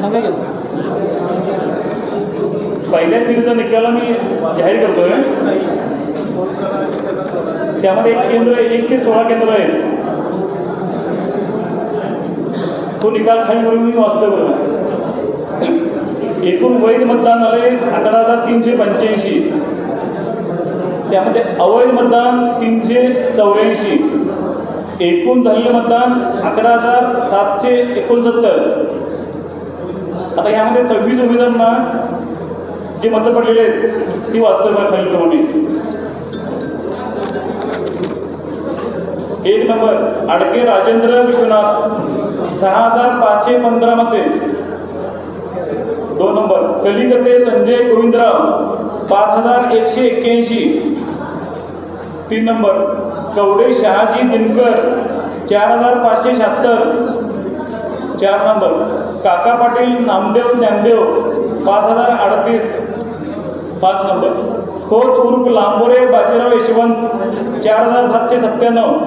सांगा पहिल्या फेरीचा निकाल मी जाहीर करतोय. त्यामध्ये एक केंद्र एक ते सोळा केंद्र आहेत. तो निकाल खाली मी वाचतोय बघा. एकूण वैध मतदान आले अकरा हजार तीनशे पंच्याऐंशी. त्यामध्ये अवैध मतदान तीनशे चौऱ्याऐंशी. एकूण झालेलं मतदान अकरा हजार सातशे एकोणसत्तर. आता यामध्ये सव्वीस उमेदवारांना जे मतं पडलेले आहेत ती वास्तव खालीलप्रमाणे. एक नंबर आडके राजेंद्र विश्वनाथ. सहा हजार पाचशे पंधरा मते. दोन नंबर कलिकते संजय गोविंदराव. पाच हजार एकशे एक्क्याऐंशी. तीन नंबर चौडे शहाजी दिनकर चार हजार पाचशे शहात्तर. चार नंबर. काका पाटील नामदेव ज्ञानदेव पाच हजार अडतीस. पाच नंबर. खोत उर्फ लांबोरे बाजीराव यशवंत चार हजार सातशे सत्त्याण्णव.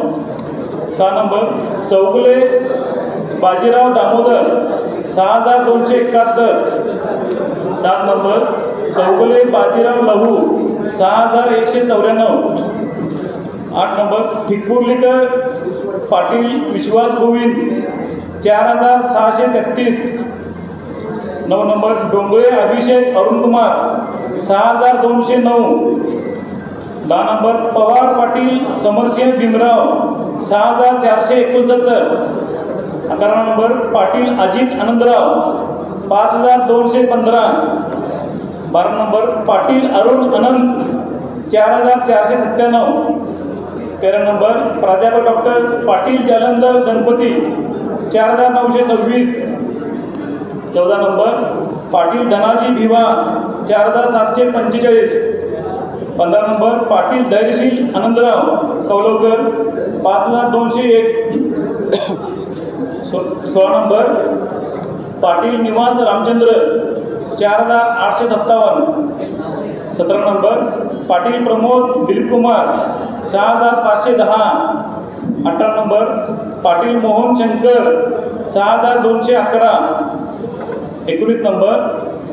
सहा नंबर. चौगुले बाजीराव दामोदर सहा हजार दोनशे एकाहत्तर. सात नंबर. चौगुले बाजीराव लहू सहा हजार एकशे चौऱ्याण्णव. आठ नंबर ठिकपुर्लीकर पाटील विश्वास गोविंद चार हजार सहाशे तेहतीस. नऊ नंबर डोंगळे अभिषेक अरुण कुमार सहा हजार दोनशे नऊ. दहा नंबर पवार पाटील समरसिंह भीमराव सहा हजार चारशे एकोणसत्तर. अकरा नंबर पाटील अजित आनंदराव पाच हजार दोनशे पंधरा. बारा नंबर पाटील अरुण अनंत चार हजार चारशे सत्त्याण्णव. तेरा नंबर प्राध्यापक डॉक्टर पाटील जालंधर गणपती चार हजार नऊशे सव्वीस. चौदा नंबर पाटील धनाजी भिवा चार हजार सातशे पंचेचाळीस. पंधरा नंबर पाटील धैर्यशील आनंदराव कवलवकर पाच हजार दोनशे एक. सो सोळा नंबर पाटील निवास रामचंद्र चार हजार आठशे सत्तावन्न. सतरा नंबर पाटील प्रमोद दिलीपकुमार सहा हजार पाचशे दहा. अठरा नंबर पाटील मोहन शंकर सहा हजार दोनशे अकरा. एकोणीस नंबर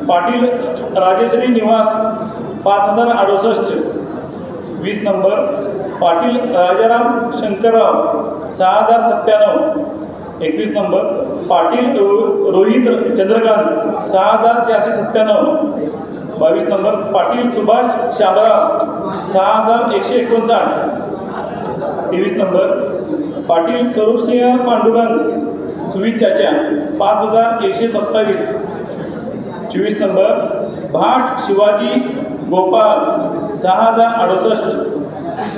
पाटील राजेश्री निवास पाच हजार अडुसष्ट. वीस नंबर पाटील राजाराम शंकरराव सहा हजार सत्त्याण्णव. एकवीस नंबर पाटील रोहित चंद्रकांत सहा हजार चारशे सत्त्याण्णव. बावीस नंबर पाटील सुभाष शामराव सहा हजार एकशे एकोणसाठ. तेवीस नंबर पाटील स्वरूपसिंह पांडुरंग सुमित चाचा पाच हजार एकशे सत्तावीस. चोवीस नंबर भाट शिवाजी गोपाल सहा हजार अडुसष्ट.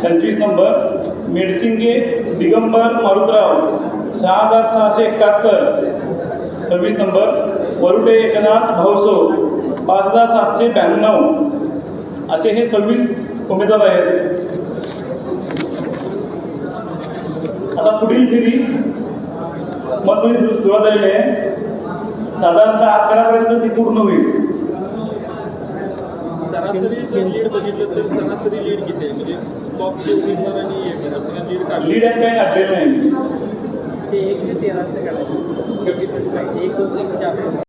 पंचवीस नंबर मेडसिंगे दिगंबर मारुतराव सहा हजार सहाशे एकाहत्तर. सव्वीस नंबर वरुडे एकनाथ भाऊसो. पाच हजार सातशे ब्याण्णव असे हे सव्वीस उमेदवार आहेत. आता पुढील फेरी मतमोजणी सुरू सुरुवात झालेली आहे. साधारणतः अकरापर्यंत ती पूर्ण होईल. सरासरी लीड बघितलं तर सरासरी लीड किती आहे? म्हणजे टॉपचे उमेदवार आणि एक असं काय लीड काढली. लीड आहे काही काढलेलं नाही. ते एक ते तेराचं काढायचं. एक दोन तीन चार.